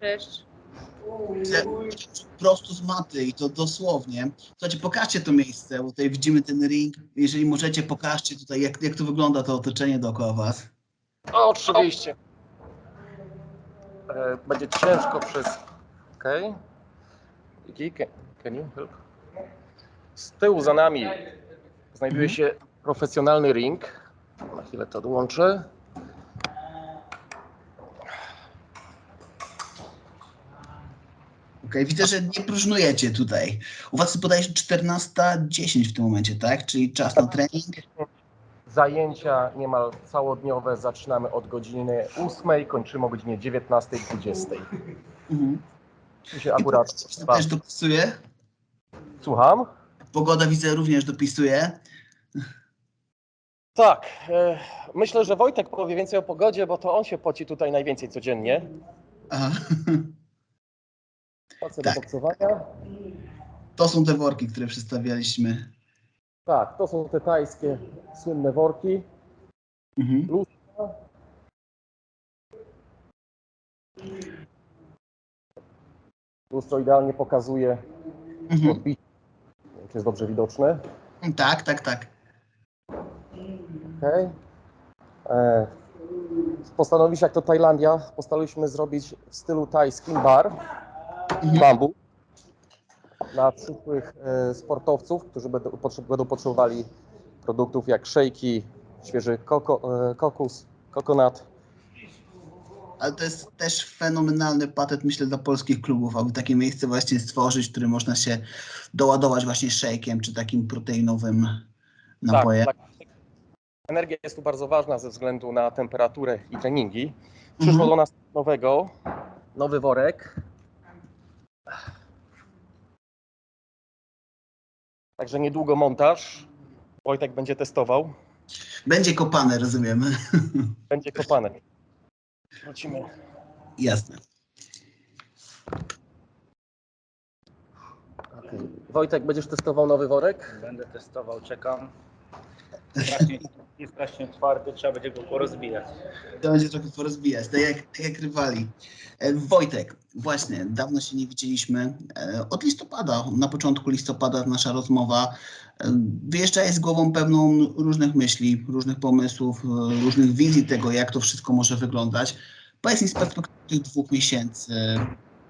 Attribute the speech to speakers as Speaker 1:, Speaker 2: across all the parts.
Speaker 1: Cześć.
Speaker 2: Te- prosto z maty i to dosłownie. Słuchajcie, pokażcie to miejsce, bo tutaj widzimy ten ring. Jeżeli możecie, pokażcie tutaj, jak, jak to wygląda to otoczenie dookoła was.
Speaker 3: O, oczywiście. E, Będzie ciężko przez. Okej. Okay. Can, can you help? Z tyłu za nami znajduje się profesjonalny ring. Na chwilę to odłączę.
Speaker 2: Okej, widzę, że nie próżnujecie tutaj. U was bodajże 14.10 w tym momencie, tak? Czyli czas na trening.
Speaker 3: Zajęcia niemal całodniowe zaczynamy od godziny 8, kończymy o godzinie 19.20.
Speaker 2: Mhm.
Speaker 3: Tu się akurat.
Speaker 2: To też dopisuje.
Speaker 3: Słucham?
Speaker 2: Pogoda widzę również dopisuje.
Speaker 3: Tak. E, myślę, że Wojtek powie więcej o pogodzie, bo to on się poci tutaj najwięcej codziennie.
Speaker 2: Aha.
Speaker 3: Spacer
Speaker 2: Tak.
Speaker 3: do boksowania.
Speaker 2: To są te worki, które przedstawialiśmy.
Speaker 3: Tak, to są te tajskie słynne worki.
Speaker 2: Mhm.
Speaker 3: Lustra. Lustro idealnie pokazuje
Speaker 2: Mhm.
Speaker 3: odbicie. Czy jest dobrze widoczne?
Speaker 2: Tak, tak, tak.
Speaker 3: Okay. E, postanowić jak to Tajlandia, postanowiliśmy zrobić w stylu tajskim bar. Bambu, dla przyszłych e, sportowców, którzy będą, potrze- będą potrzebowali produktów jak szejki, świeży koko, e, kokus, kokonat.
Speaker 2: Ale to jest też fenomenalny patent, myślę, dla polskich klubów, aby takie miejsce właśnie stworzyć, w którym można się doładować właśnie szejkiem czy takim proteinowym napojem.
Speaker 3: Tak, tak. Energia jest tu bardzo ważna ze względu na temperaturę i treningi. Przyszło
Speaker 2: Mhm.
Speaker 3: do nas nowego, nowy worek. Także niedługo montaż. Wojtek będzie testował.
Speaker 2: Będzie kopane, rozumiem.
Speaker 3: Będzie kopany. Wrócimy.
Speaker 2: Jasne.
Speaker 3: Wojtek, będziesz testował nowy worek?
Speaker 4: Będę testował, czekam. Strasznie, jest strasznie twardy, trzeba będzie go porozbijać.
Speaker 2: To będzie trochę porozbijać, tak jak, tak jak rywali. E, Wojtek, właśnie, dawno się nie widzieliśmy. E, Od listopada, na początku listopada nasza rozmowa. E, Wyjeżdżałeś z głową pełną różnych myśli, różnych pomysłów, różnych wizji tego, jak to wszystko może wyglądać. Powiedz mi z perspektywy tych dwóch miesięcy,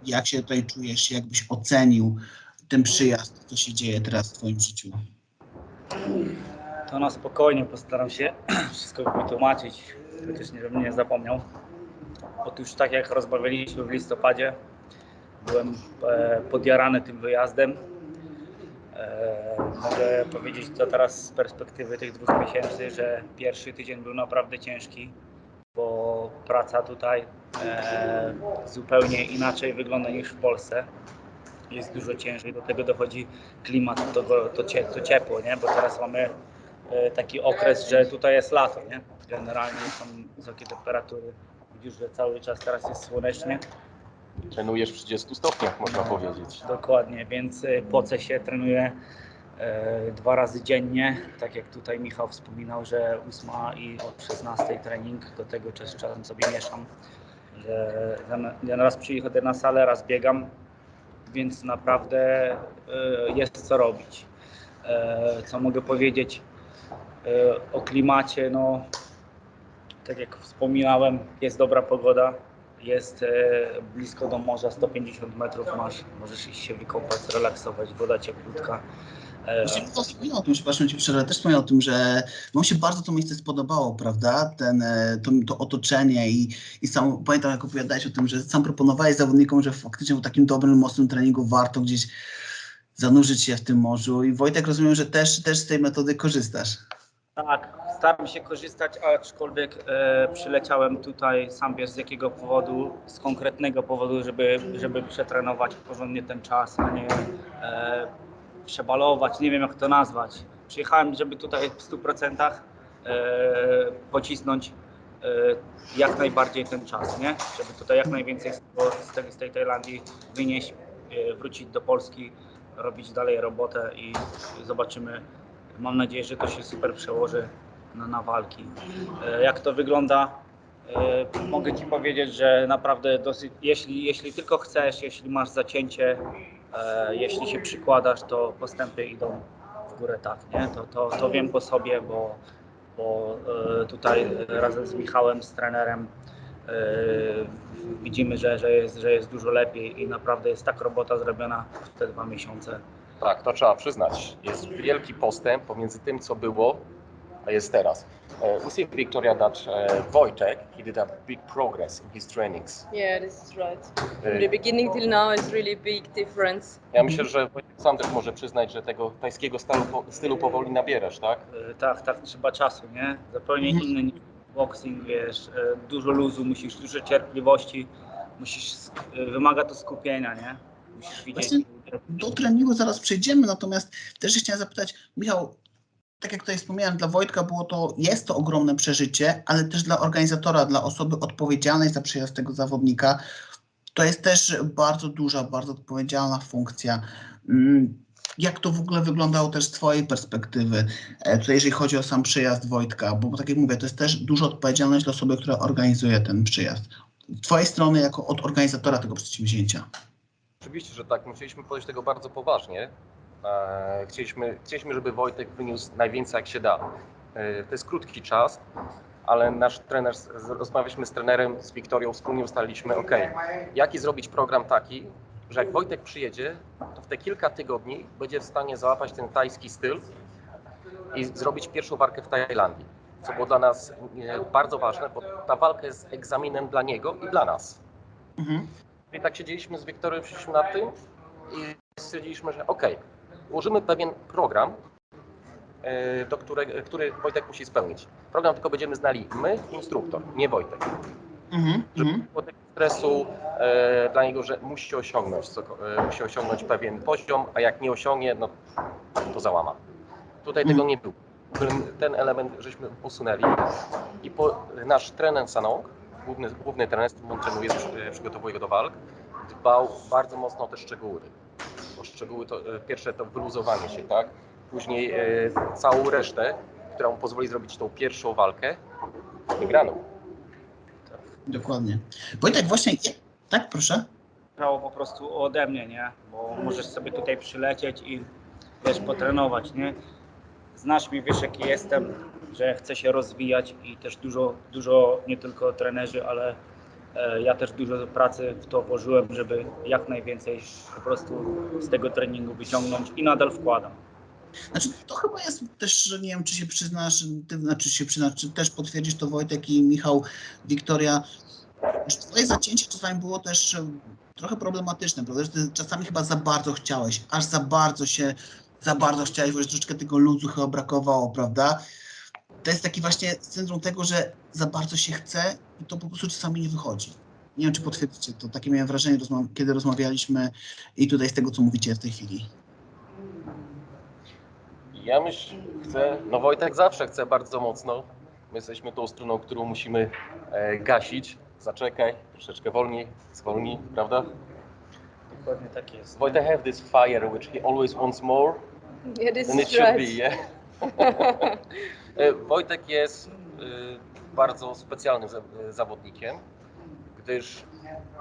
Speaker 2: jak się tutaj czujesz, jak byś ocenił ten przyjazd, co się dzieje teraz w twoim życiu?
Speaker 4: To na spokojnie postaram się wszystko wytłumaczyć, chociaż nie, żebym nie zapomniał. Otóż tak jak rozmawialiśmy w listopadzie, byłem e, podjarany tym wyjazdem. E, mogę powiedzieć to teraz z perspektywy tych dwóch miesięcy, że pierwszy tydzień był naprawdę ciężki, bo praca tutaj e, zupełnie inaczej wygląda niż w Polsce. Jest dużo ciężej, do tego dochodzi klimat, to, to, cie, to ciepło, nie? bo teraz mamy taki okres, że tutaj jest lato, nie? Generalnie są wysokie temperatury. Widzisz, że cały czas teraz jest słonecznie.
Speaker 3: Trenujesz w 30 stopniach, można powiedzieć.
Speaker 4: Dokładnie, więc e, poce się trenuje e, dwa razy dziennie. Tak jak tutaj Michał wspominał, że 8 i od 16 trening, do tego czas czasem sobie mieszam. Że ja raz przychodzę na salę, raz biegam, więc naprawdę e, jest co robić. E, co mogę powiedzieć e, o klimacie? No, tak jak wspominałem, jest dobra pogoda, jest e, blisko do morza, 150 metrów masz, możesz iść się wykąpać, zrelaksować, woda cieplutka. E,
Speaker 2: Właśnie wspomniał o tym, przepraszam Cię przerwę, też wspomniał o tym, że wam się bardzo to miejsce spodobało, prawda? Ten, e, to, to otoczenie i, i sam, pamiętam jak opowiadałeś o tym, że sam proponowałeś zawodnikom, że faktycznie po takim dobrym, mocnym treningu warto gdzieś zanurzyć się w tym morzu i Wojtek rozumiem, że też, też z tej metody korzystasz.
Speaker 4: Tak, staram się korzystać, aczkolwiek e, przyleciałem tutaj sam wiesz z jakiego powodu, z konkretnego powodu, żeby, żeby przetrenować porządnie ten czas, a nie e, przebalować, nie wiem jak to nazwać. Przyjechałem, żeby tutaj w 100% e, pocisnąć e, jak najbardziej ten czas, nie? Żeby tutaj jak najwięcej z, tego, z, tej, z tej Tajlandii wynieść, e, wrócić do Polski, robić dalej robotę i zobaczymy. Mam nadzieję, że to się super przełoży na, na walki. E, Jak to wygląda? E, Mogę Ci powiedzieć, że naprawdę dosyć, jeśli, jeśli tylko chcesz, jeśli masz zacięcie, e, jeśli się przykładasz, to postępy idą w górę tak, nie? To, to, to wiem po sobie, bo, bo tutaj razem z Michałem, z trenerem widzimy, że, że, jest, że jest dużo lepiej i naprawdę jest tak robota zrobiona w te dwa miesiące.
Speaker 3: Tak, to trzeba przyznać. Jest wielki postęp pomiędzy tym, co było, a jest teraz. Uh, we see Victoria that uh, Wojtek, he did a big progress in his trainings.
Speaker 1: Yeah, this is right.
Speaker 3: Uh,
Speaker 1: From the beginning till now, it's really big difference.
Speaker 3: ja myślę, że Wojtek sam też może przyznać, że tego tajskiego stylu, stylu powoli nabierasz, tak?
Speaker 4: E, Tak, tak, trzeba czasu, nie? Zupełnie
Speaker 2: Mhm.
Speaker 4: inny niż boxing, wiesz, e, dużo luzu, musisz, dużo cierpliwości, musisz, sk- e, wymaga to skupienia, nie? Musisz widzieć.
Speaker 2: Właśnie Do treningu zaraz przejdziemy, natomiast też chciałem zapytać, Michał, tak jak tutaj wspomniałem, dla Wojtka było to, jest to ogromne przeżycie, ale też dla organizatora, dla osoby odpowiedzialnej za przyjazd tego zawodnika, to jest też bardzo duża, bardzo odpowiedzialna funkcja. Mm, Jak to w ogóle wyglądało też z Twojej perspektywy, e, tutaj jeżeli chodzi o sam przyjazd Wojtka, bo tak jak mówię, to jest też duża odpowiedzialność dla osoby, która organizuje ten przyjazd. Z Twojej strony, jako od organizatora tego przedsięwzięcia.
Speaker 3: Oczywiście, że tak. Musieliśmy podejść tego bardzo poważnie. E, Chcieliśmy, chcieliśmy, żeby Wojtek wyniósł najwięcej jak się da. E, To jest krótki czas, ale nasz trener, rozmawialiśmy z trenerem, z Wiktorią, wspólnie ustaliliśmy, ok, jaki zrobić program taki, że jak Wojtek przyjedzie, to w te kilka tygodni będzie w stanie załapać ten tajski styl i zrobić pierwszą walkę w Tajlandii. Co było dla nas e, bardzo ważne, bo ta walka jest egzaminem dla niego i dla nas.
Speaker 2: Mhm.
Speaker 3: I tak siedzieliśmy z Wiktorem, przyszliśmy nad tym i stwierdziliśmy, że okej, ułożymy pewien program, e, do którego, który Wojtek musi spełnić. Program tylko będziemy znali my, instruktor, nie Wojtek.
Speaker 2: Mhm.
Speaker 3: Żeby
Speaker 2: Mhm.
Speaker 3: nie było tego stresu e, dla niego, że musi osiągnąć, co, e, musi osiągnąć pewien poziom, a jak nie osiągnie, no to załama. Tutaj tego nie było. Ten element żeśmy usunęli i po, nasz trener Sanong, główny, główny trener, z którym on trenuje, przy- przygotowuje go do walk, dbał bardzo mocno o te szczegóły. Bo szczegóły to e, pierwsze to wyluzowanie się, tak? Później e, całą resztę, która mu pozwoli zrobić tą pierwszą walkę wygraną.
Speaker 2: Dokładnie. Wojtek, właśnie, tak, proszę.
Speaker 4: Brało po prostu ode mnie, nie? Bo możesz sobie tutaj przylecieć i wiesz, potrenować, nie? Znasz mnie, wiesz jaki jestem, że chcę się rozwijać i też dużo, dużo nie tylko trenerzy, ale e, ja też dużo pracy w to włożyłem, żeby jak najwięcej po prostu z tego treningu wyciągnąć i nadal wkładam.
Speaker 2: Znaczy, to chyba jest też, nie wiem, czy się przyznasz, ty, znaczy się przyznasz, czy też potwierdzisz to Wojtek i Michał, Wiktoria, że twoje zacięcie czasami było też e, trochę problematyczne, prawda? Że ty czasami chyba za bardzo chciałeś, aż za bardzo się, za bardzo chciałeś, bo troszeczkę tego luzu chyba brakowało, prawda? To jest taki właśnie syndrom tego, że za bardzo się chce i to po prostu czasami nie wychodzi. Nie wiem, czy potwierdzicie to. Takie miałem wrażenie, rozma- kiedy rozmawialiśmy i tutaj z tego, co mówicie w tej chwili.
Speaker 3: Ja myślę, chcę, no Wojtek zawsze chce bardzo mocno. My jesteśmy tą stroną, którą musimy e, gasić. Zaczekaj, troszeczkę wolniej, zwolnij, prawda?
Speaker 4: Dokładnie tak jest.
Speaker 3: Wojtek have this fire which he always wants more
Speaker 1: Yeah, this
Speaker 3: than it
Speaker 1: is
Speaker 3: should be, yeah? E, Wojtek jest e, bardzo specjalnym e, zawodnikiem, gdyż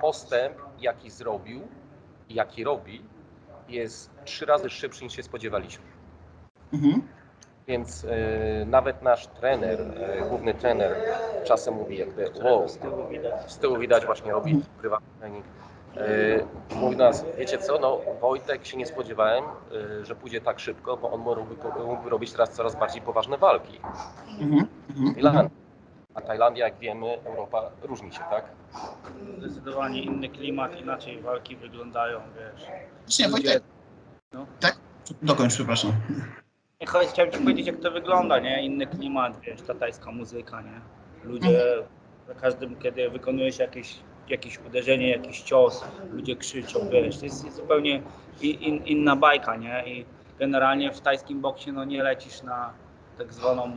Speaker 3: postęp, jaki zrobił i jaki robi, jest trzy razy szybszy niż się spodziewaliśmy.
Speaker 2: Mhm.
Speaker 3: Więc e, nawet nasz trener, e, główny trener czasem mówi, jakby wow,
Speaker 4: Z tyłu widać.
Speaker 3: z tyłu widać właśnie robi prywatny trening. E, mówi do nas, wiecie co, no Wojtek się nie spodziewałem, e, że pójdzie tak szybko, bo on mógłby, mógłby robić teraz coraz bardziej poważne walki.
Speaker 2: Mhm. Mhm.
Speaker 3: A Tajlandia, jak wiemy, Europa różni się, tak?
Speaker 4: Zdecydowanie inny klimat, inaczej walki wyglądają, wiesz.
Speaker 2: Właśnie,
Speaker 4: Ludzie-
Speaker 2: Wojtek,
Speaker 4: no.
Speaker 2: tak? Dokończ, przepraszam.
Speaker 4: Chciałem ci powiedzieć, jak to wygląda, nie? Inny klimat, wiesz, ta tajska muzyka, nie? Ludzie, za każdym, kiedy wykonujesz jakieś, jakieś uderzenie, jakiś cios, ludzie krzyczą, wiesz, to jest zupełnie in, in, inna bajka, nie? I generalnie w tajskim boksie, no nie lecisz na tak zwaną,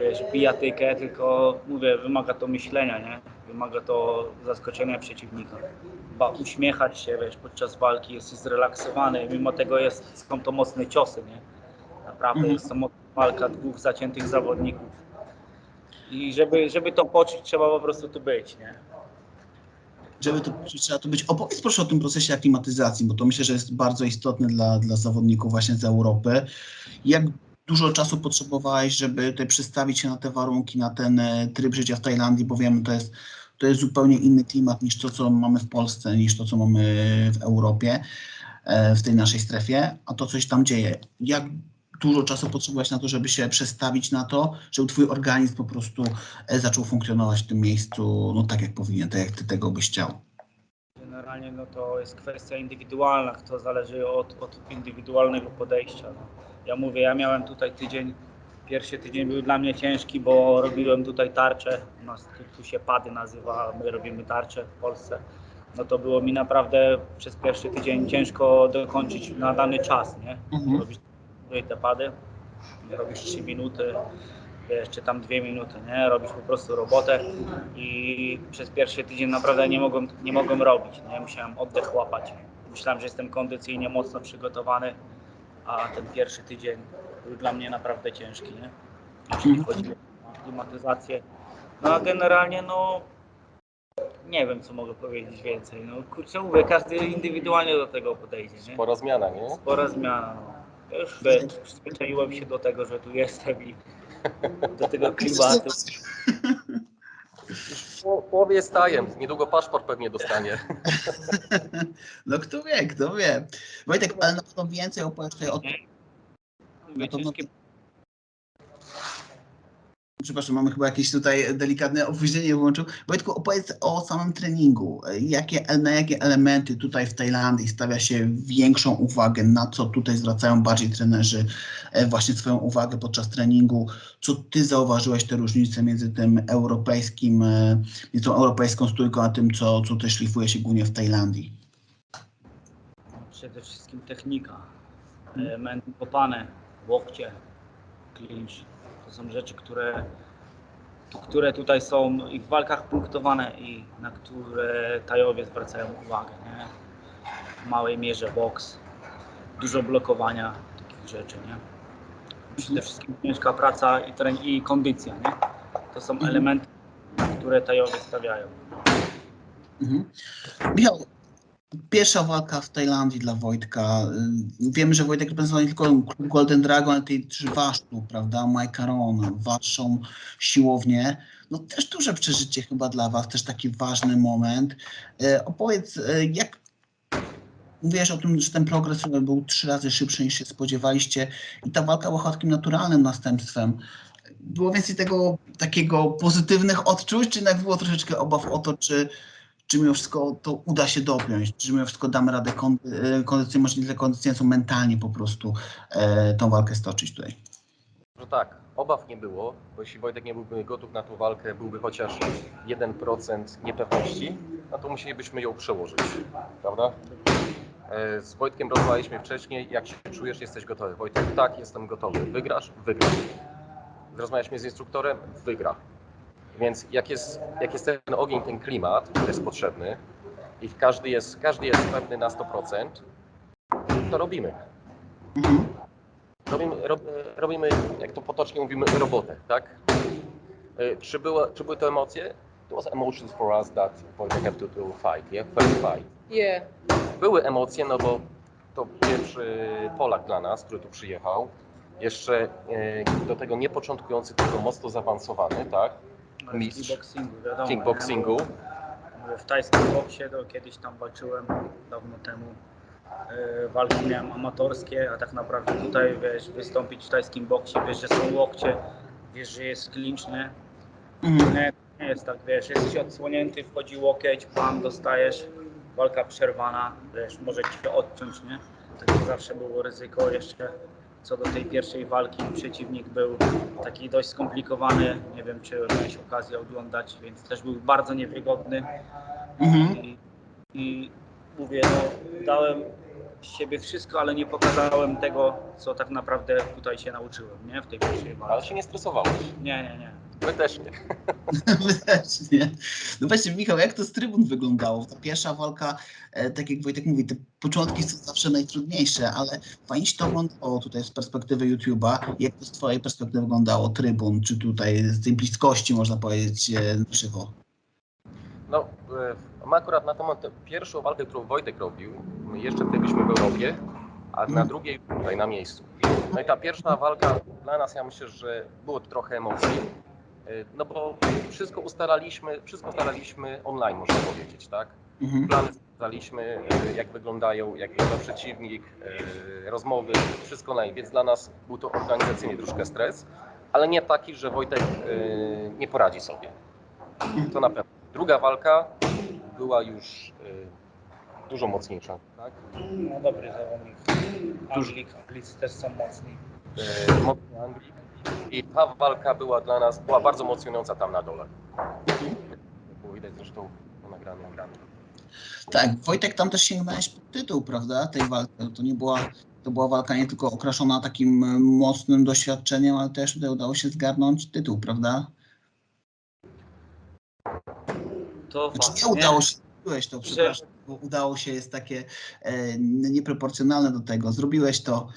Speaker 4: wiesz, bijatykę, tylko, mówię, wymaga to myślenia, nie? Wymaga to zaskoczenia przeciwnika. Ba, uśmiechać się, wiesz, podczas walki, jesteś zrelaksowany, mimo tego jest, są to mocne ciosy, nie? Naprawdę
Speaker 2: Mhm.
Speaker 4: jest to mocna walka dwóch zaciętych zawodników. I żeby, żeby to poczuć, trzeba po prostu tu być, nie?
Speaker 2: Żeby to trzeba to być. Opowiedz proszę o tym procesie aklimatyzacji, bo to myślę, że jest bardzo istotne dla, dla zawodników właśnie z Europy. Jak dużo czasu potrzebowałeś, żeby tutaj przestawić się na te warunki, na ten e, tryb życia w Tajlandii, bo wiemy, to jest, to jest zupełnie inny klimat niż to, co mamy w Polsce, niż to, co mamy w Europie, e, w tej naszej strefie, a to coś tam dzieje. Jak dużo czasu potrzebowałeś na to, żeby się przestawić na to, żeby twój organizm po prostu e, zaczął funkcjonować w tym miejscu, no tak jak powinien, tak jak ty tego byś chciał.
Speaker 4: Generalnie no to jest kwestia indywidualna, to zależy od, od indywidualnego podejścia. No. Ja mówię, ja miałem tutaj tydzień, pierwszy tydzień był dla mnie ciężki, bo robiłem tutaj tarczę, u nas tu, się pady nazywa, my robimy tarczę w Polsce. No to było mi naprawdę przez pierwszy tydzień ciężko dokończyć na dany czas, nie?
Speaker 2: Mhm.
Speaker 4: Robisz tutaj te pady, robisz 3 minuty, wiesz, czy tam 2 minuty, nie? Robisz po prostu robotę i przez pierwszy tydzień naprawdę nie mogłem, nie mogłem robić, nie? Musiałem oddech łapać. Myślałem, że jestem kondycyjnie mocno przygotowany, a ten pierwszy tydzień był dla mnie naprawdę ciężki, nie? Jeśli chodzi o klimatyzację. No a generalnie no nie wiem co mogę powiedzieć więcej. No kurczę mówię, każdy indywidualnie do tego podejdzie, nie?
Speaker 3: Spora zmiana, nie?
Speaker 4: Spora zmiana. No. Już przyzwyczaiłem się do tego, że tu jestem i do tego klimatu.
Speaker 3: W po- połowie stajem, niedługo paszport pewnie dostanie.
Speaker 2: No kto wie, kto wie. Wojtek, ale na pewno więcej opowiesz tutaj o tym. Przepraszam, mamy chyba jakieś tutaj delikatne opóźnienie włączył. Wojtku, opowiedz o samym treningu. Jakie, na jakie elementy tutaj w Tajlandii stawia się większą uwagę, na co tutaj zwracają bardziej trenerzy e, właśnie swoją uwagę podczas treningu? Co ty zauważyłeś te różnice między tym europejskim, e, między tą europejską stójką, a tym, co, co też szlifuje się głównie w Tajlandii?
Speaker 4: Przede wszystkim technika. Elementy kopane, łokcie, clinch. To są rzeczy, które, które tutaj są i w walkach punktowane i na które Tajowie zwracają uwagę. Nie? W małej mierze boks, dużo blokowania takich rzeczy. Nie? Przede wszystkim ciężka praca i, tren- i kondycja. Nie? To są elementy, które Tajowie stawiają.
Speaker 2: Mhm. Michał, pierwsza walka w Tajlandii dla Wojtka. Y, Wiemy, że Wojtek reprezentuje nie tylko klub Golden Dragon, ale też Wasztu, prawda? Mike Ron, waszą siłownię. No też duże przeżycie chyba dla Was, też taki ważny moment. E, Opowiedz, e, jak mówiłeś o tym, że ten progres był trzy razy szybszy niż się spodziewaliście i ta walka była takim naturalnym następstwem. Było więcej tego takiego pozytywnych odczuć, czy jednak było troszeczkę obaw o to, czy czy mimo wszystko to uda się dopiąć, czy mimo wszystko damy radę kondy- e, kondycyjnie, może nie tyle kondycyjnie, co mentalnie po prostu e, tą walkę stoczyć tutaj.
Speaker 3: Tak, obaw nie było, bo jeśli Wojtek nie byłby gotów na tą walkę, byłby chociaż 1% niepewności, no to musielibyśmy ją przełożyć, prawda? E, Z Wojtkiem rozmawialiśmy wcześniej, jak się czujesz, jesteś gotowy. Wojtek, tak, jestem gotowy. Wygrasz? Wygrasz. Rozmawialiśmy z instruktorem? Wygra. Więc jak jest, jak jest ten ogień, ten klimat, który jest potrzebny i każdy jest, każdy jest pewny na 100%, to robimy.
Speaker 2: Mhm.
Speaker 3: Robimy, rob, robimy, jak to potocznie mówimy, robotę, tak? E, Czy, było, czy były to emocje? It was emotions for us that Wojtek have to, to fight, yeah? First fight.
Speaker 1: Yeah.
Speaker 3: Były emocje, no bo to pierwszy Polak dla nas, który tu przyjechał. Jeszcze e, do tego nie początkujący, tylko mocno zaawansowany, tak? Mistrz
Speaker 4: kickboxingu, W tajskim boksie to kiedyś tam walczyłem dawno temu. E, Walki miałem amatorskie, a tak naprawdę tutaj wiesz, wystąpić w tajskim boksie, wiesz, że są łokcie, wiesz, że jest nie?
Speaker 2: Mhm.
Speaker 4: Nie, nie jest tak, wiesz, jesteś odsłonięty, wchodzi łokieć, pan dostajesz, walka przerwana, wiesz, może cię odciąć, nie? Takie zawsze było ryzyko jeszcze co do tej pierwszej walki. Przeciwnik był taki dość skomplikowany, nie wiem czy miałeś okazję oglądać, więc też był bardzo niewygodny
Speaker 2: Mhm.
Speaker 4: i, i mówię, no dałem z siebie wszystko, ale nie pokazałem tego, co tak naprawdę tutaj się nauczyłem, nie? W tej pierwszej
Speaker 3: Ale
Speaker 4: walce.
Speaker 3: się nie stresowałeś.
Speaker 4: Nie, nie, nie.
Speaker 3: My też nie.
Speaker 2: My też nie. No właśnie, Michał, jak to z trybun wyglądało? Ta pierwsza walka, e, tak jak Wojtek mówi, te początki są zawsze najtrudniejsze, ale fajnie to oglądało tutaj z perspektywy YouTube'a. Jak to z twojej perspektywy wyglądało trybun, czy tutaj z tej bliskości, można powiedzieć, e, na żywo?
Speaker 3: No, e, my akurat na tą pierwszą walkę, którą Wojtek robił, my jeszcze wtedy byliśmy w Europie, a na
Speaker 2: Mhm.
Speaker 3: drugiej tutaj na miejscu. No i ta pierwsza walka dla nas, ja myślę, że było trochę emocji, no bo wszystko ustalaliśmy, wszystko ustalaliśmy online, można powiedzieć, tak?
Speaker 2: Mhm.
Speaker 3: Plany ustalaliśmy, e, jak wyglądają, jak wygląda przeciwnik, e, rozmowy, wszystko online, więc dla nas był to organizacyjnie troszkę stres, ale nie taki, że Wojtek e, nie poradzi sobie. To na pewno. Druga walka była już dużo mocniejsza. Tak?
Speaker 4: No dobry zawodnik. Anglik, Anglicy też są mocni.
Speaker 3: Mocny Anglik. I ta walka była dla nas, była bardzo emocjonująca tam na dole. Było widać zresztą na nagraniu.
Speaker 2: Tak, Wojtek, tam też sięgnąłeś po tytuł, prawda, tej walki. To nie była, to była walka nie tylko okraszona takim e, mocnym doświadczeniem, ale też tutaj udało się zgarnąć tytuł, prawda?
Speaker 4: To
Speaker 2: Znaczy nie udało się, zrobiłeś to, przepraszam, bo udało się jest takie e, nieproporcjonalne do tego. Zrobiłeś to.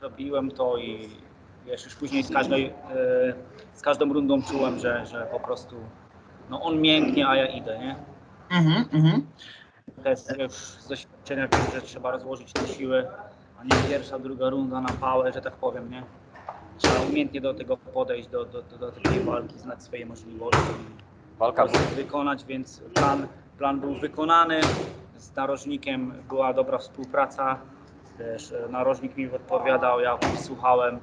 Speaker 4: Zrobiłem to i wiesz, już później z, każdej, e, z każdą rundą czułem, że, że po prostu no on mięknie, a ja idę, nie?
Speaker 2: Mhm, mhm.
Speaker 4: Też wiesz, z doświadczenia wiem, że trzeba rozłożyć te siły, a nie pierwsza, druga runda na pałę, że tak powiem, nie? Trzeba umiejętnie do tego podejść, do, do, do, do takiej walki, znać swoje możliwości
Speaker 3: Walka
Speaker 4: wykonać, więc plan, plan był wykonany. Z narożnikiem była dobra współpraca. Też e, narożnik mi odpowiadał, ja słuchałem.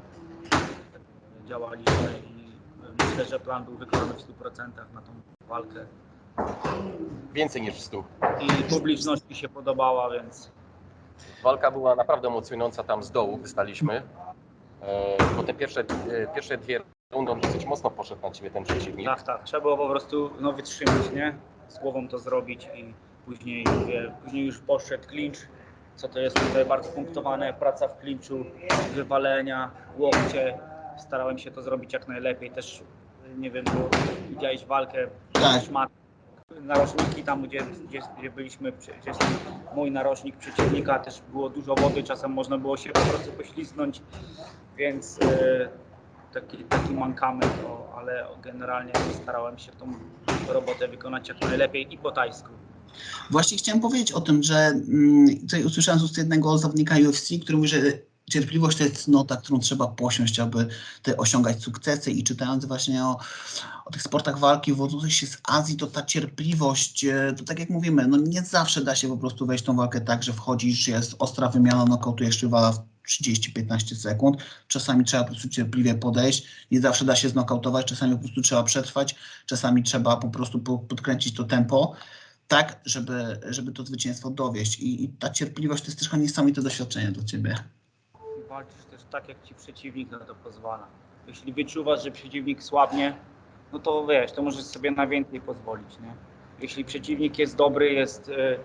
Speaker 4: Działaliśmy i myślę, że plan był wykonany w 100% na tą walkę.
Speaker 3: więcej niż 100.
Speaker 4: I publiczności się podobała, więc
Speaker 3: Walka była naprawdę emocjonująca tam z dołu, wystaliśmy. E, bo te pierwsze, e, pierwsze dwie rundy dosyć mocno poszedł na ciebie ten przeciwnik.
Speaker 4: tak, tak. Trzeba było po prostu no, wytrzymać, nie? Z głową to zrobić i później, mówię, później już poszedł clinch. Co to jest tutaj bardzo punktowane, praca w clinchu, wywalenia, łokcie. Starałem się to zrobić jak najlepiej. Też nie wiem, bo widziałeś walkę,
Speaker 2: Tak.
Speaker 4: szmat, narożniki tam, gdzie, gdzie, gdzie byliśmy, gdzie jest mój narożnik przeciwnika, też było dużo wody, czasem można było się po prostu poślizgnąć, więc e, taki, taki mankament, to, ale generalnie starałem się tą robotę wykonać jak najlepiej i po tajsku.
Speaker 2: Właśnie chciałem powiedzieć o tym, że mm, tutaj usłyszałem z ust jednego zawodnika UFC, który mówi, że cierpliwość to jest cnota, którą trzeba posiąść, aby te osiągać sukcesy i czytając właśnie o, o tych sportach walki wywodzących się z Azji, to ta cierpliwość, e, to tak jak mówimy, no nie zawsze da się po prostu wejść w tą walkę tak, że wchodzisz, jest ostra wymiana, nokautujesz rywala w 30-15 sekund. Czasami trzeba po prostu cierpliwie podejść, nie zawsze da się znokautować, czasami po prostu trzeba przetrwać, czasami trzeba po prostu po- podkręcić to tempo tak, żeby, żeby to zwycięstwo dowieść. I, I ta cierpliwość to jest też niesamowite doświadczenie dla ciebie.
Speaker 4: Walczysz też tak, jak ci przeciwnik na to pozwala. Jeśli wyczuwasz, że przeciwnik słabnie, no to wiesz, to możesz sobie na więcej pozwolić, nie? Jeśli przeciwnik jest dobry, jest, e, e,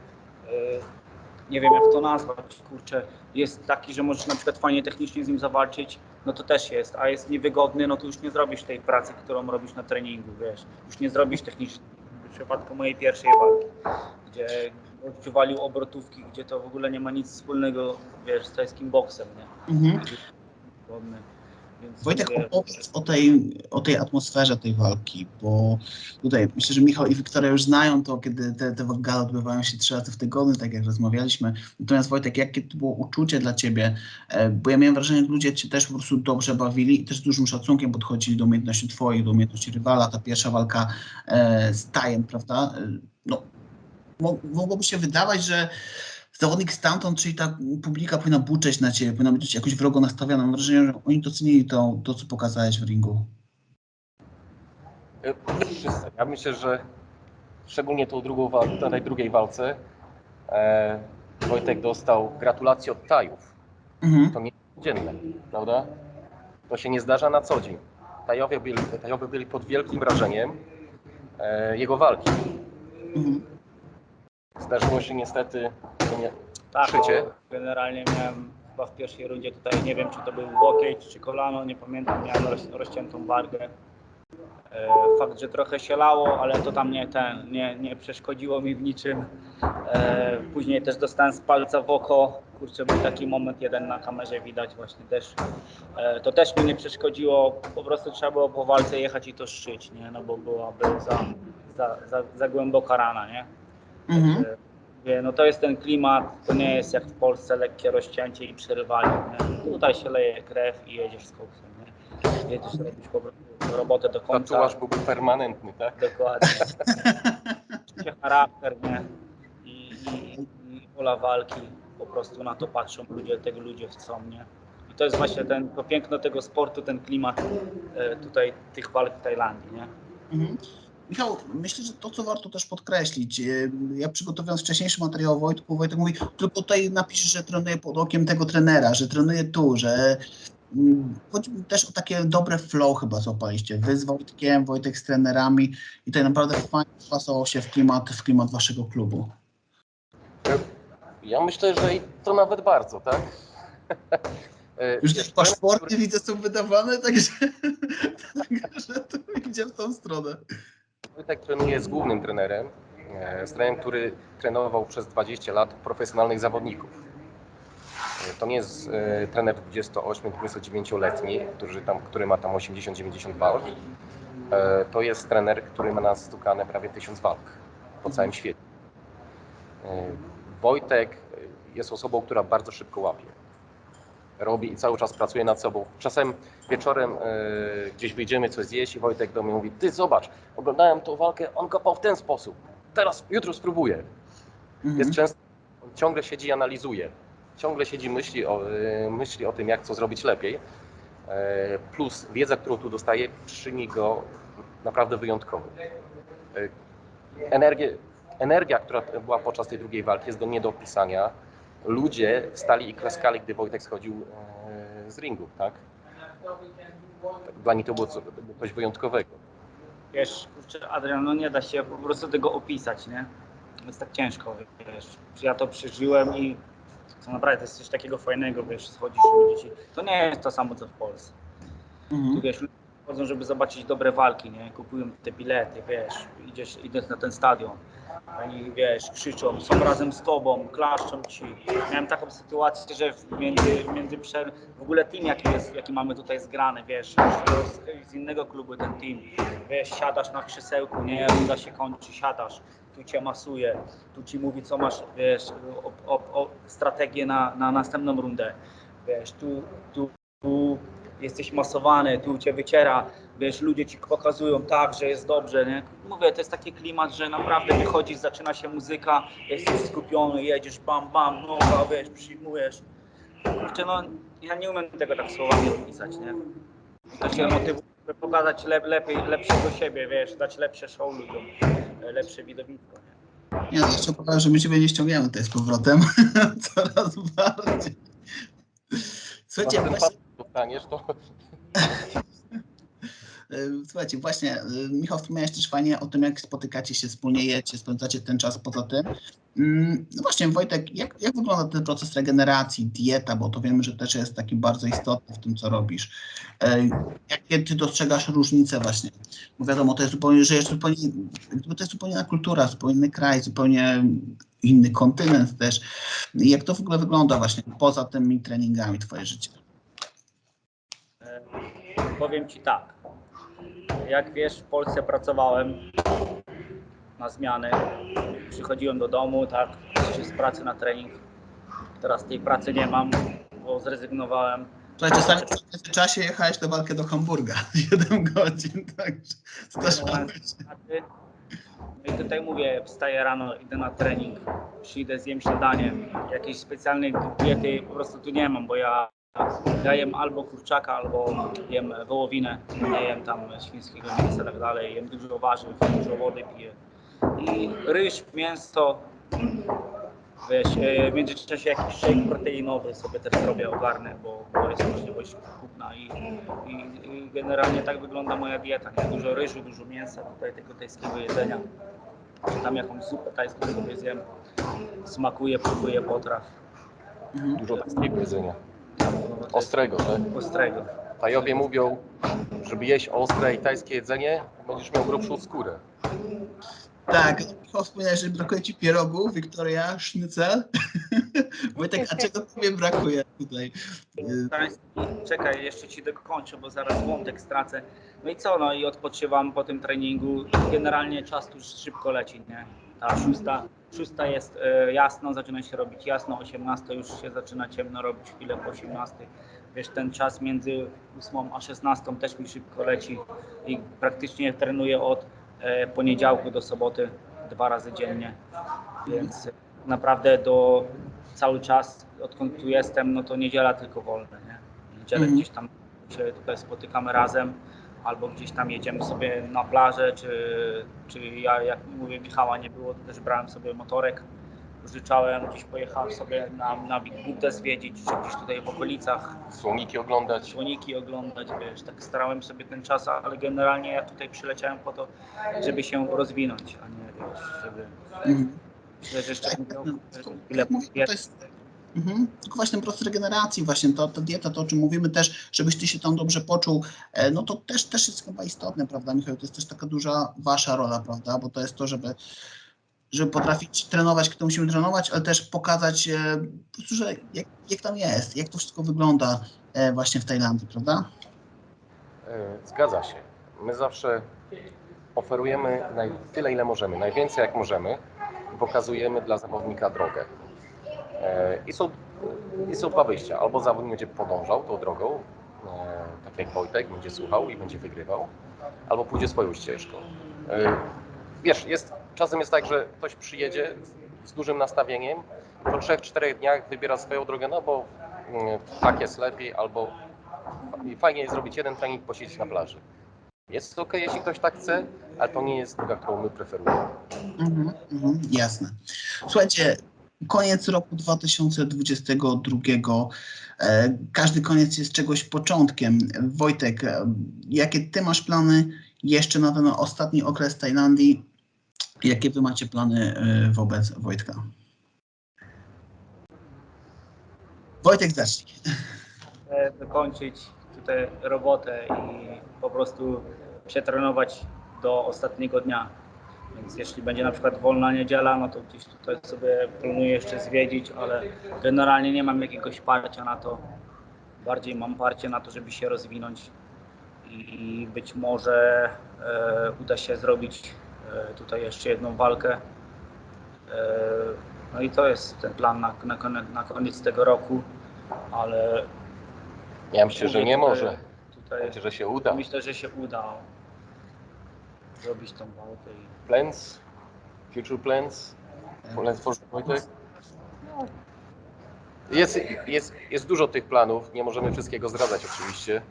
Speaker 4: nie wiem jak to nazwać, kurczę, jest taki, że możesz na przykład fajnie technicznie z nim zawalczyć, no to też jest, a jest niewygodny, no to już nie zrobisz tej pracy, którą robisz na treningu, wiesz, już nie zrobisz technicznie. W przypadku mojej pierwszej walki, gdzie gościu walił obrotówki, gdzie to w ogóle nie ma nic wspólnego, wiesz, z tajskim boksem, nie?
Speaker 2: Mhm.
Speaker 4: Więc
Speaker 2: Wojtek, opowiedz o tej, o tej atmosferze tej walki, bo tutaj myślę, że Michał i Wiktoria już znają to, kiedy te, te gale odbywają się trzy razy w tygodniu, tak jak rozmawialiśmy. Natomiast Wojtek, jakie to było uczucie dla Ciebie? E, Bo ja miałem wrażenie, że ludzie Cię też po prostu dobrze bawili i też z dużym szacunkiem podchodzili do umiejętności Twoich, do umiejętności rywala. Ta pierwsza walka e, z Tajem, prawda? E, No, mo- mogłoby się wydawać, że zawodnik stamtąd, czyli ta publika powinna buczeć na ciebie, powinna być jakoś wrogo nastawiona. Mam wrażenie, że oni docenili to, to co pokazałeś w ringu.
Speaker 3: E, Wszyscy. Ja myślę, że szczególnie tą drugą, wa- na tej drugiej walce e, Wojtek dostał gratulacje od Tajów.
Speaker 2: Mhm.
Speaker 3: To nie jest codzienne, prawda? To się nie zdarza na co dzień. Tajowie byli, Tajowie byli pod wielkim wrażeniem e, jego walki.
Speaker 2: Mhm.
Speaker 3: Zdarzyło się niestety, nie,
Speaker 4: tak,
Speaker 3: szycie.
Speaker 4: generalnie miałem chyba w pierwszej rundzie tutaj, nie wiem czy to był łokieć czy kolano, nie pamiętam, miałem roz, rozciętą wargę. E, Fakt, że trochę się lało, ale to tam nie, ten, nie, nie przeszkodziło mi w niczym. E, Później też dostałem z palca w oko. Kurczę, był taki moment jeden na kamerze widać właśnie też. E, To też mi nie przeszkodziło. Po prostu trzeba było po walce jechać i to szczyć, nie? No bo byłaby za, za, za, za głęboka rana, nie?
Speaker 2: Mhm.
Speaker 4: Także, no to jest ten klimat, to nie jest jak w Polsce lekkie rozcięcie i przerywanie. Nie? Tutaj się leje krew i jedziesz z koksem. Nie? Jedziesz robić po prostu robotę do końca.
Speaker 3: Tatuaż byłby permanentny, tak?
Speaker 4: Dokładnie. Się charakter, nie? I, i, i pola walki, po prostu na to patrzą ludzie, tego ludzie chcą, nie? I to jest właśnie ten, to piękno tego sportu, ten klimat e, tutaj tych walk w Tajlandii, nie?
Speaker 2: Mhm. Michał, myślę, że to, co warto też podkreślić, e, ja przygotowując wcześniejszy materiał Wojtku, Wojtek mówi, tylko tutaj napisz, że trenuje pod okiem tego trenera, że trenuje tu, że mm, chodzi też o takie dobre flow chyba złapaliście. Wy z Wojtkiem, Wojtek z trenerami i to naprawdę fajnie wpasował się w klimat, w klimat waszego klubu.
Speaker 3: Ja myślę, że i to nawet bardzo, tak?
Speaker 2: Już też paszporty widzę są wydawane, także, także to idzie w tą stronę.
Speaker 3: Wojtek trenuje z głównym trenerem, e, z trenerem, który trenował przez 20 lat profesjonalnych zawodników. E, To nie jest e, trener 28-29-letni, który, tam, który ma tam 80-90 walk. To jest trener, który ma nas stukane prawie 1000 walk po całym świecie. E, Wojtek jest osobą, która bardzo szybko łapie. Robi i cały czas pracuje nad sobą. Czasem wieczorem e, gdzieś wyjdziemy coś zjeść i Wojtek do mnie mówi, ty zobacz, oglądałem tą walkę, on kopał w ten sposób. Teraz, jutro spróbuję.
Speaker 2: Mhm.
Speaker 3: Jest często, on ciągle siedzi i analizuje. Ciągle siedzi, myśli o, y, myśli o tym, jak co zrobić lepiej. E, Plus wiedza, którą tu dostaje, czyni go naprawdę wyjątkowym. E, Energię, energia, która była podczas tej drugiej walki, jest do nie do opisania. Ludzie stali i klaskali, gdy Wojtek schodził e, z ringu, tak? Dla nich to było co- coś wyjątkowego.
Speaker 4: Wiesz, kurczę, Adrian, no nie da się po prostu tego opisać, nie? Jest tak ciężko, wiesz. Ja to przeżyłem i to naprawdę to jest coś takiego fajnego, wiesz, schodzisz ludzie ci... To nie jest to samo, co w Polsce. Tu
Speaker 2: Mhm.
Speaker 4: wiesz, ludzie chodzą, żeby zobaczyć dobre walki, nie? Kupują te bilety, wiesz, idziesz, idziesz na ten stadion. Oni, wiesz, krzyczą, są razem z tobą, klaszczą ci. Miałem taką sytuację, że w- między, między przer... w ogóle team, jaki, jest, jaki mamy tutaj zgrany, wiesz, z, z innego klubu ten team, wiesz, siadasz na krzesełku, nie, runda się kończy, siadasz, tu cię masuje, tu ci mówi, co masz, wiesz, o, o, o strategię na, na następną rundę, wiesz, tu, tu, tu jesteś masowany, tu cię wyciera, wiesz, ludzie ci pokazują tak, że jest dobrze, nie? Mówię, to jest taki klimat, że naprawdę wychodzisz, zaczyna się muzyka, jesteś skupiony, jedziesz bam, bam, noga, wiesz, przyjmujesz. Kurczę, no, ja nie umiem tego tak słowami opisać, nie? To się motywuje, żeby pokazać lep, lepiej, lepszego siebie, wiesz, dać lepsze show ludziom, lepsze widowisko, nie?
Speaker 2: Ja jeszcze powiem, że my ciebie nie ściągniemy tutaj z powrotem. Coraz bardziej. Słuchajcie, właśnie,
Speaker 3: pas dostaniesz, to
Speaker 2: e, słuchajcie, właśnie, e, Michał, wspomniałeś też fajnie o tym, jak spotykacie się wspólnie, jecie, spędzacie ten czas poza tym. Mm, No właśnie, Wojtek, jak, jak wygląda ten proces regeneracji, dieta, bo to wiemy, że też jest taki bardzo istotny w tym, co robisz. E, Jakie ty dostrzegasz różnice właśnie? Bo wiadomo, to jest zupełnie, że jest zupełnie, to jest zupełnie inna kultura, zupełnie inny kraj, zupełnie inny kontynent też. Jak to w ogóle wygląda właśnie poza tymi treningami twoje życie?
Speaker 4: Powiem Ci tak. Jak wiesz, w Polsce pracowałem na zmiany. Przychodziłem do domu, tak, z pracy na trening. Teraz tej pracy nie mam, bo zrezygnowałem.
Speaker 2: Słuchaj, czasami w międzyczasie jechałeś na walkę do Hamburga 7 godzin, także zdarzałeś się.
Speaker 4: pracy. No i tutaj mówię, wstaję rano, idę na trening, przyjdę, zjem śniadanie. Jakiejś specjalnej diety po prostu tu nie mam, bo ja, ja jem albo kurczaka, albo jem wołowinę, nie jem tam świńskiego mięsa i tak dalej, jem dużo warzyw, dużo wody piję. I ryż, mięso, wiesz, e, w międzyczasie jakiś shake proteinowy sobie też robię, ogarnę, bo, bo jest możliwość kupna i, i, i generalnie tak wygląda moja dieta, nie? dużo ryżu, dużo mięsa, tutaj tego tajskiego jedzenia, tam jakąś zupę tajską sobie zjem, smakuje, próbuję potraw.
Speaker 3: Dużo takiego jedzenia. Ostrego, tak?
Speaker 4: Ostrego.
Speaker 3: Tajowie mówią, żeby jeść ostre i tajskie jedzenie, będziesz miał grubszą skórę.
Speaker 2: Tak, wspomniałeś, że brakuje ci pierogów, Wiktoria, sznycel. Wojtek, a czego tobie brakuje tutaj?
Speaker 4: Czekaj, jeszcze ci dokończę, bo zaraz wątek stracę. No i co, no i odpoczywam po tym treningu. Generalnie czas tu szybko leci, nie? Ta szósta, szósta jest e, jasno, zaczyna się robić jasno, 18 już się zaczyna ciemno robić chwilę po 18. Wiesz, ten czas między 8 a 16 też mi szybko leci i praktycznie trenuję od e, poniedziałku do soboty dwa razy dziennie, więc naprawdę do cały czas, odkąd tu jestem, no to niedziela tylko wolna, nie? Niedzielę
Speaker 2: Mhm.
Speaker 4: gdzieś tam się tutaj spotykamy razem, albo gdzieś tam jedziemy sobie na plażę, czy, czy ja, jak mówię, Michała nie było, to też brałem sobie motorek, życzałem, gdzieś pojechałem sobie na, na Big Buddha zwiedzić, czy gdzieś tutaj w okolicach,
Speaker 3: Słoniki oglądać.
Speaker 4: słoniki oglądać, wiesz, tak starałem sobie ten czas, ale generalnie ja tutaj przyleciałem po to, żeby się rozwinąć, a nie, wiesz, żeby,
Speaker 2: mhm.
Speaker 4: że jeszcze
Speaker 2: mówię, to jest- Mhm. Tylko właśnie proces regeneracji, właśnie to, ta dieta, to o czym mówimy też, żebyś ty się tam dobrze poczuł, e, no to też, też jest chyba istotne, prawda Michał? To jest też taka duża wasza rola, prawda? Bo to jest to, żeby, żeby potrafić trenować, kto musimy trenować, ale też pokazać e, po prostu, że jak, jak tam jest, jak to wszystko wygląda e, właśnie w Tajlandii, prawda?
Speaker 3: Zgadza się. My zawsze oferujemy tyle, ile możemy, najwięcej jak możemy pokazujemy dla zawodnika drogę. E, I są, I są dwa wyjścia. Albo zawodnik będzie podążał tą drogą, e, tak jak Wojtek, będzie słuchał i będzie wygrywał, albo pójdzie swoją ścieżką. E, Wiesz, jest, czasem jest tak, że ktoś przyjedzie z dużym nastawieniem, po 3-4 dniach wybiera swoją drogę, no bo mm, tak jest lepiej, albo fajnie jest zrobić jeden trening, posiedzieć na plaży. Jest ok, jeśli ktoś tak chce, ale to nie jest droga, którą my preferujemy.
Speaker 2: Mhm, mhm, jasne. Słuchajcie, koniec roku 2022. E, każdy koniec jest czegoś początkiem. Wojtek, e, jakie ty masz plany jeszcze na ten ostatni okres Tajlandii? Jakie wy macie plany e, wobec Wojtka? Wojtek zacznij.
Speaker 4: chcę wykończyć tutaj robotę i po prostu przetrenować do ostatniego dnia. Więc jeśli będzie na przykład wolna niedziela, no to gdzieś tutaj sobie planuję jeszcze zwiedzić, ale generalnie nie mam jakiegoś parcia na to. Bardziej mam parcie na to, żeby się rozwinąć i być może e, uda się zrobić e, tutaj jeszcze jedną walkę. E, no i to jest ten plan na, na, koniec, na koniec tego roku, ale
Speaker 3: Ja myślę, że nie może.
Speaker 4: Tutaj
Speaker 3: Myślę, że się uda.
Speaker 4: myślę, że się uda zrobić tą walkę. i-
Speaker 3: Plans? Future plans? Plans for Wojtek? Jest, jest, jest dużo tych planów, nie możemy wszystkiego zdradzać oczywiście.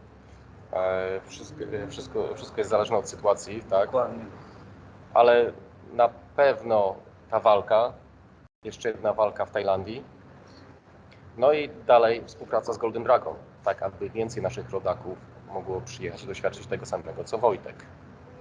Speaker 3: E, Wszystko, wszystko, wszystko jest zależne od sytuacji, tak?
Speaker 4: Dokładnie.
Speaker 3: ale na pewno ta walka, jeszcze jedna walka w Tajlandii. No i dalej współpraca z Golden Dragon, tak aby więcej naszych rodaków mogło przyjechać i doświadczyć tego samego co Wojtek.